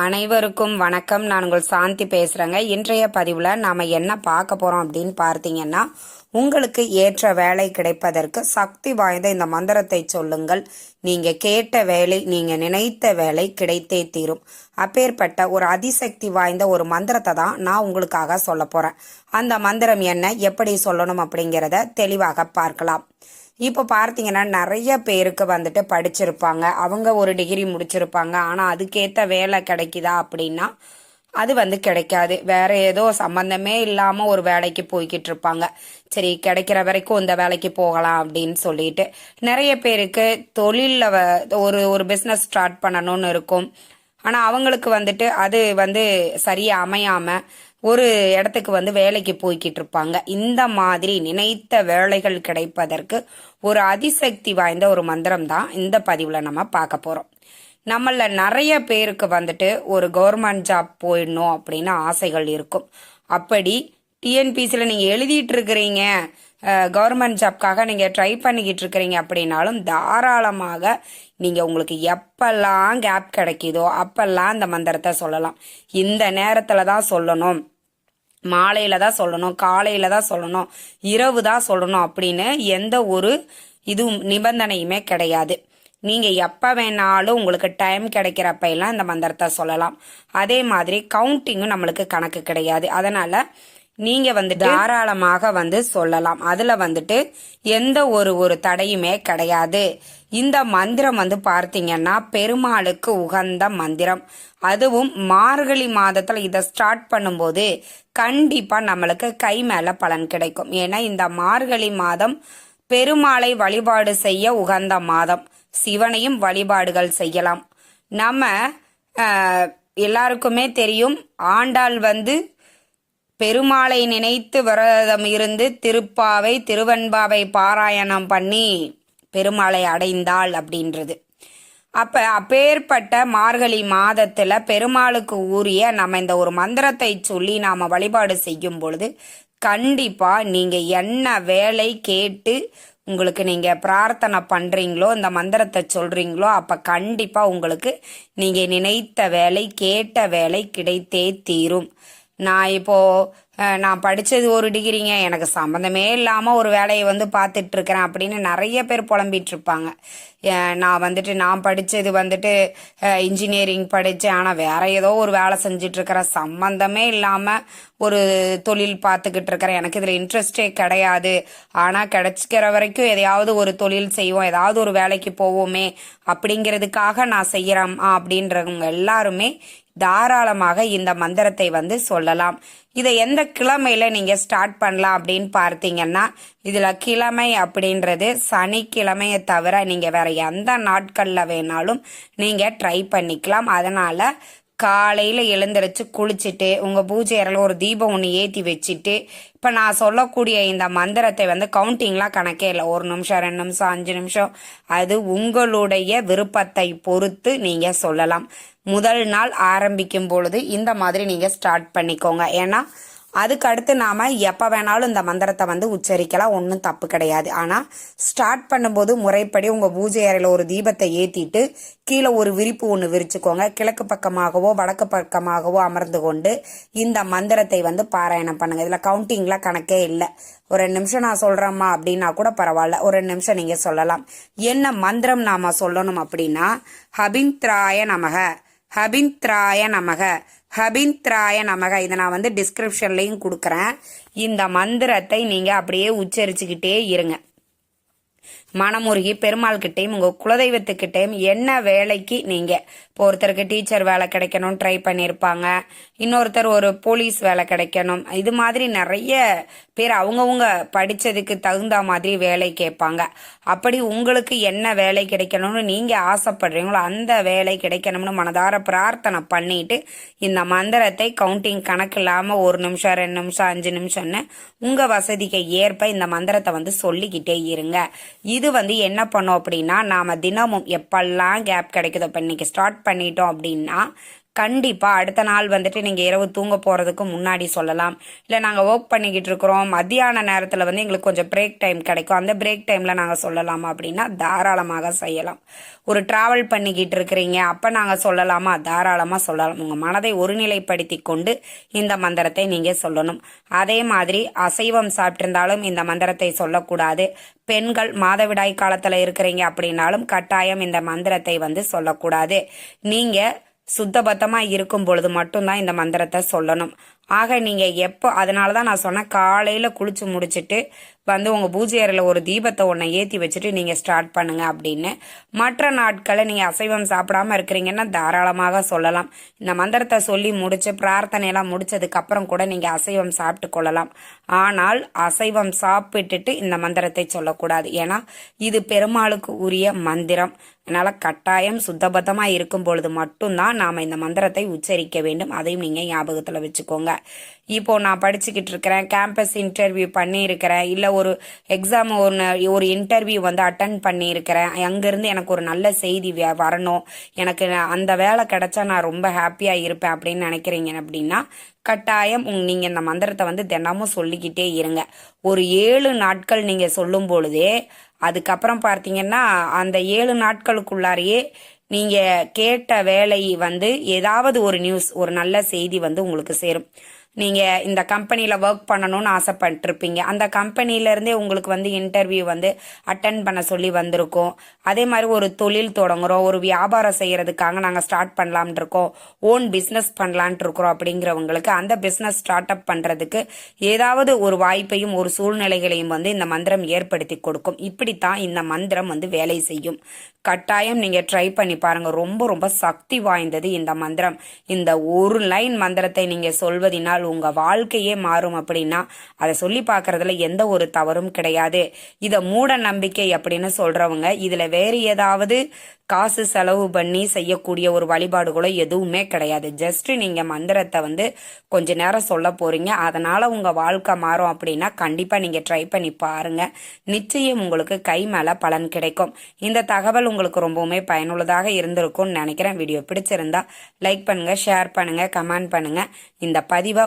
அனைவருக்கும் வணக்கம். நான் உங்கள் சாந்தி பேசுகிறேங்க இன்றைய பதிவில் நாம் என்ன பார்க்க போகிறோம் அப்படின்னு பார்த்தீங்கன்னா உங்களுக்கு ஏற்ற வேலை கிடைப்பதற்கு சக்தி வாய்ந்த இந்த மந்திரத்தை சொல்லுங்கள். நீங்கள் கேட்ட வேலை நீங்கள் நினைத்த வேலை கிடைத்தே தீரும். அப்பேற்பட்ட ஒரு அதிசக்தி வாய்ந்த ஒரு மந்திரத்தை தான் நான் உங்களுக்காக சொல்ல போகிறேன் அந்த மந்திரம் என்ன எப்படி சொல்லணும் அப்படிங்கிறத தெளிவாக பார்க்கலாம். இப்போ பார்த்தீங்கன்னா நிறைய பேருக்கு வந்துட்டு படிச்சிருப்பாங்க. அவங்க ஒரு டிகிரி முடிச்சிருப்பாங்க. ஆனால் அதுக்கேற்ற வேலை கிடைக்குதா அப்படின்னா அது வந்து கிடைக்காது. வேற ஏதோ சம்பந்தமே இல்லாமல் ஒரு வேலைக்கு போய்கிட்டு இருப்பாங்க. சரி கிடைக்கிற வரைக்கும் இந்த வேலைக்கு போகலாம் அப்படின்னு சொல்லிட்டு. நிறைய பேருக்கு தொழிலில் ஒரு ஒரு பிஸ்னஸ் ஸ்டார்ட் பண்ணணும்னு இருக்கும். ஆனால் அவங்களுக்கு வந்துட்டு அது வந்து சரியாக அமையாமல் ஒரு இடத்துக்கு வந்து வேலைக்கு போய்கிட்டு இருப்பாங்க இந்த மாதிரி நினைத்த வேலைகள் கிடைப்பதற்கு ஒரு அதிசக்தி வாய்ந்த ஒரு மந்திரம் தான் இந்த பதிவில் நம்ம பார்க்க போகிறோம் நம்மள நிறைய பேருக்கு வந்துட்டு ஒரு கவர்மெண்ட் ஜாப் போயிடணும் அப்படின்னு ஆசைகள் இருக்கும். அப்படி டிஎன்பிசியில் நீங்கள் எழுதிட்டு இருக்கிறீங்க. கவர்மெண்ட் ஜாப்காக நீங்கள் ட்ரை பண்ணிக்கிட்டு இருக்கிறீங்க அப்படின்னாலும் தாராளமாக நீங்கள் உங்களுக்கு எப்பெல்லாம் கேப் கிடைக்குதோ அப்பெல்லாம் அந்த மந்திரத்தை சொல்லலாம். இந்த நேரத்தில் தான் சொல்லணும். மாலையில் தான் சொல்லணும். காலையில் தான் சொல்லணும். இரவு தான் சொல்லணும் அப்படின்னு எந்த ஒரு இதுவும் நிபந்தனையுமே கிடையாது. நீங்கள் எப்போ வேணாலும் உங்களுக்கு டைம் கிடைக்கிறப்ப எல்லாம் இந்த மந்திரத்தை சொல்லலாம். அதே மாதிரி கவுண்டிங்கும் நம்மளுக்கு கணக்கு கிடையாது. அதனால் நீங்கள் வந்து தாராளமாக வந்து சொல்லலாம். அதில் வந்துட்டு எந்த ஒரு ஒரு தடையுமே கிடையாது. இந்த மந்திரம் வந்து பார்த்தீங்கன்னா பெருமாளுக்கு உகந்த மந்திரம். அதுவும் மார்கழி மாதத்தில் இதை ஸ்டார்ட் பண்ணும்போது கண்டிப்பாக நம்மளுக்கு கை மேலே பலன் கிடைக்கும். ஏன்னா இந்த மார்கழி மாதம் பெருமாளை வழிபாடு செய்ய உகந்த மாதம். சிவனையும் வழிபாடுகள் செய்யலாம். நம்ம எல்லாருக்குமே தெரியும் ஆண்டாள் வந்து பெருமாளை நினைத்து விரதம் இருந்து திருப்பாவை திருவன்பாவை பாராயணம் பண்ணி பெருமாளை அடைந்தாள் அப்படின்றது. அப்ப அப்பேற்பட்ட மார்கழி மாதத்துல பெருமாளுக்கு ஊறிய நம்ம இந்த ஒரு மந்திரத்தை சொல்லி நாம வழிபாடு செய்யும் பொழுது கண்டிப்பா நீங்க என்ன வேலை கேட்டு உங்களுக்கு நீங்க பிரார்த்தனை பண்றீங்களோ இந்த மந்திரத்தை சொல்றீங்களோ அப்ப கண்டிப்பா உங்களுக்கு நீங்க நினைத்த வேலை கேட்ட வேலை கிடைத்தே தீரும். நான் இப்போ நான் படித்தது ஒரு டிகிரிங்க. எனக்கு சம்மந்தமே இல்லாமல் ஒரு வேலையை வந்து பார்த்துட்ருக்கிறேன் அப்படின்னு நிறைய பேர் புலம்பிட்டு இருப்பாங்க நான் வந்துட்டு நான் படித்தது வந்துட்டு இன்ஜினியரிங் படித்தேன் ஆனால் வேற ஏதோ ஒரு வேலை செஞ்சிட்ருக்கிறேன். சம்மந்தமே இல்லாமல் ஒரு தொழில் பார்த்துக்கிட்டு இருக்கிறேன் எனக்கு இதில் இன்ட்ரெஸ்டே கிடையாது. ஆனால் கிடைச்சிக்கிற வரைக்கும் எதையாவது ஒரு தொழில் செய்வோம். ஏதாவது ஒரு வேலைக்கு போவோமே அப்படிங்கிறதுக்காக நான் செய்கிறேன் அப்படின்றவங்க எல்லாருமே தாராளமாக இந்த மந்திரத்தை வந்து சொல்லலாம். இதை எந்த கிழமையில நீங்க ஸ்டார்ட் பண்ணலாம் அப்படின்னு பார்த்தீங்கன்னா இதுல கிழமை அப்படின்றது சனிக்கிழமையை தவிர நீங்க வேற எந்த நாட்கள்ல வேணாலும் நீங்க ட்ரை பண்ணிக்கலாம். அதனால காலையில் எழுந்திரிச்சு குளிச்சுட்டு உங்கள் பூஜை அறையில் ஒரு தீபம் ஒன்று ஏற்றி வச்சுட்டு இப்போ நான் சொல்லக்கூடிய இந்த மந்திரத்தை வந்து கவுண்டிங்லாம் கணக்கே இல்லை. ஒரு நிமிஷம் ரெண்டு நிமிஷம் அஞ்சு நிமிஷம். அது உங்களுடைய விருப்பத்தை பொறுத்து நீங்கள் சொல்லலாம். முதல் நாள் ஆரம்பிக்கும் பொழுது இந்த மாதிரி நீங்கள் ஸ்டார்ட் பண்ணிக்கோங்க. ஏன்னா அதுக்கு அடுத்து நாம் எப்போ வேணாலும் இந்த மந்திரத்தை வந்து உச்சரிக்கலாம். ஒன்றும் தப்பு கிடையாது. ஆனால் ஸ்டார்ட் பண்ணும்போது முறைப்படி உங்கள் பூஜை அறையில் ஒரு தீபத்தை ஏற்றிட்டு கீழே ஒரு விரிப்பு ஒன்று விரிச்சுக்கோங்க. கிழக்கு பக்கமாகவோ வடக்கு பக்கமாகவோ அமர்ந்து கொண்டு இந்த மந்திரத்தை வந்து பாராயணம் பண்ணுங்கள் இதில் கவுண்டிங்லாம் கணக்கே இல்லை. ஒரு ரெண்டு நிமிஷம் நான் சொல்கிறேம்மா அப்படின்னா கூட பரவாயில்ல. ஒரு ரெண்டு நிமிஷம் நீங்கள் சொல்லலாம். என்ன மந்திரம் நாம் சொல்லணும் அப்படின்னா ஹபிந்த்ராய நமக ஹபிந்த்ராய நமக. ஹபிந்த்ராய நமக. இதை நான் வந்து டிஸ்கிரிப்ஷன்லையும் கொடுக்குறேன். இந்த மந்திரத்தை நீங்கள் அப்படியே உச்சரிச்சுக்கிட்டே இருங்க. மனமுருகி பெருமாள்கிட்டையும் உங்கள் குலதெய்வத்துக்கிட்டையும் என்ன வேலைக்கு நீங்கள் இப்போ ஒருத்தருக்கு டீச்சர் வேலை கிடைக்கணும்னு ட்ரை பண்ணியிருப்பாங்க இன்னொருத்தர் ஒரு போலீஸ் வேலை கிடைக்கணும். இது மாதிரி நிறைய பேர் அவங்கவுங்க படித்ததுக்கு தகுந்த மாதிரி வேலை கேட்பாங்க. அப்படி உங்களுக்கு என்ன வேலை கிடைக்கணும்னு நீங்கள் ஆசைப்படுறீங்களோ அந்த வேலை கிடைக்கணும்னு மனதார பிரார்த்தனை பண்ணிட்டு இந்த மந்திரத்தை கவுண்டிங் கணக்கு இல்லாமல் ஒரு நிமிஷம் ரெண்டு நிமிஷம் அஞ்சு நிமிஷம்னு உங்கள் வசதிக்கு ஏற்ப இந்த மந்திரத்தை வந்து சொல்லிக்கிட்டே இருங்க. இது வந்து என்ன பண்ணோம் அப்படின்னா நாம் தினமும் எப்பெல்லாம் கேப் கிடைக்குதோ இப்போ இன்றைக்கி ஸ்டார்ட் பண்ணிட்டோம் அப்படின்னா கண்டிப்பாக அடுத்த நாள் வந்துட்டு நீங்கள் இரவு தூங்க போகிறதுக்கு முன்னாடி சொல்லலாம். இல்லை நாங்கள் ஒர்க் பண்ணிக்கிட்டு இருக்கிறோம். மத்தியான நேரத்தில் வந்து எங்களுக்கு கொஞ்சம் பிரேக் டைம் கிடைக்கும். அந்த பிரேக் டைமில் நாங்கள் சொல்லலாமா அப்படின்னா தாராளமாக செய்யலாம். ஒரு ட்ராவல் பண்ணிக்கிட்டு இருக்கிறீங்க. அப்போ நாங்கள் சொல்லலாமா? தாராளமாக சொல்லலாம். உங்கள் மனதை ஒருநிலைப்படுத்தி கொண்டு இந்த மந்திரத்தை நீங்கள் சொல்லணும். அதே மாதிரி அசைவம் சாப்பிட்டிருந்தாலும் இந்த மந்திரத்தை சொல்லக்கூடாது. பெண்கள் மாதவிடாய் காலத்தில் இருக்கிறீங்க அப்படின்னாலும் கட்டாயம் இந்த மந்திரத்தை வந்து சொல்லக்கூடாது. நீங்கள் சுத்தபத்தமாக இருக்கும் பொழுது மட்டும்தான் இந்த மந்திரத்தை சொல்லணும். ஆக நீங்கள் எப்போ அதனால தான் நான் சொன்னேன் காலையில் குளிச்சு முடிச்சுட்டு வந்து உங்கள் பூஜை அறையில் ஒரு தீபத்தை ஒன்றை ஏற்றி வச்சுட்டு நீங்கள் ஸ்டார்ட் பண்ணுங்கள் அப்படின்னு. மற்ற நாட்களை நீங்கள் அசைவம் சாப்பிடாம இருக்கிறீங்கன்னா தாராளமாக சொல்லலாம். இந்த மந்திரத்தை சொல்லி முடிச்சு பிரார்த்தனையெல்லாம் முடிச்சதுக்கப்புறம் கூட நீங்கள் அசைவம் சாப்பிட்டு கொள்ளலாம். ஆனால் அசைவம் சாப்பிட்டுட்டு இந்த மந்திரத்தை சொல்லக்கூடாது. ஏன்னா இது பெருமாளுக்கு உரிய மந்திரம். அதனால் கட்டாயம் சுத்தபத்தமாக இருக்கும் பொழுது மட்டும்தான் நாம் இந்த மந்திரத்தை உச்சரிக்க வேண்டும். அதையும் நீங்கள் ஞாபகத்தில் வச்சுக்கோங்க. இப்போது நான் படிச்சுக்கிட்டு இருக்கிறேன் கேம்பஸ் இன்டர்வியூ பண்ணியிருக்கிறேன் இல்லை ஒரு எக்ஸாம் ஒன்று ஒரு இன்டர்வியூ வந்து அட்டன் பண்ணியிருக்கிறேன். அங்கேருந்து எனக்கு ஒரு நல்ல செய்தி வரணும். எனக்கு அந்த வேலை கிடைச்சா நான் ரொம்ப ஹாப்பியாக இருப்பேன் அப்படின்னு நினைக்கிறீங்க அப்படின்னா கட்டாயம் உங் நீங்கள் இந்த மந்திரத்தை வந்து தினமும் சொல்லிக்கிட்டே இருங்க. ஒரு ஏழு நாட்கள் நீங்கள் சொல்லும் பொழுதே அதுக்கப்புறம் பார்த்தீங்கன்னா அந்த ஏழு நாட்களுக்குள்ளாரையே நீங்கள் கேட்ட வேலை வந்து ஏதாவது ஒரு நியூஸ் ஒரு நல்ல செய்தி வந்து உங்களுக்கு சேரும். நீங்கள் இந்த கம்பெனியில் ஒர்க் பண்ணணும்னு ஆசைப்பட்டுருப்பீங்க. அந்த கம்பெனியிலேருந்தே உங்களுக்கு வந்து இன்டர்வியூ வந்து அட்டன் பண்ண சொல்லி வந்திருக்கோம். அதே மாதிரி ஒரு தொழில் தொடங்குறோம் ஒரு வியாபாரம் செய்கிறதுக்காக நாங்கள் ஸ்டார்ட் பண்ணலான் இருக்கோம் ஓன் பிஸ்னஸ் பண்ணலான் இருக்கிறோம் அப்படிங்கிறவங்களுக்கு அந்த பிஸ்னஸ் ஸ்டார்ட் அப் பண்ணுறதுக்கு ஏதாவது ஒரு வாய்ப்பையும் ஒரு சூழ்நிலைகளையும் வந்து இந்த மந்திரம் ஏற்படுத்தி கொடுக்கும். இப்படித்தான் இந்த மந்திரம் வந்து வேலை செய்யும். கட்டாயம் நீங்கள் ட்ரை பண்ணி பாருங்கள் ரொம்ப ரொம்ப சக்தி வாய்ந்தது இந்த மந்திரம். இந்த ஒரு லைன் மந்திரத்தை நீங்கள் சொல்வதினால் உங்கள் வாழ்க்கையே மாறும் அப்படின்னா அதை சொல்லி பார்க்குறதுல எந்த ஒரு தவறும் கிடையாது. இதை மூட நம்பிக்கை அப்படின்னு சொல்றவங்க இதில் வேறு ஏதாவது காசு செலவு பண்ணி செய்யக்கூடிய ஒரு வழிபாடுகளோ எதுவுமே கிடையாது. ஜஸ்ட் நீங்க மந்திரத்தை வந்து கொஞ்ச நேரம் சொல்ல போறீங்க. அதனால உங்க வாழ்க்கை மாறும் அப்படின்னா கண்டிப்பா நீங்க ட்ரை பண்ணி பாருங்க. நிச்சயம் உங்களுக்கு கை மேல பலன் கிடைக்கும். இந்த தகவல் உங்களுக்கு ரொம்பவுமே பயனுள்ளதாக இருந்திருக்கும்னு நினைக்கிறேன். வீடியோ பிடிச்சிருந்தா லைக் பண்ணுங்க ஷேர் பண்ணுங்க கமெண்ட் பண்ணுங்க. இந்த பதிவை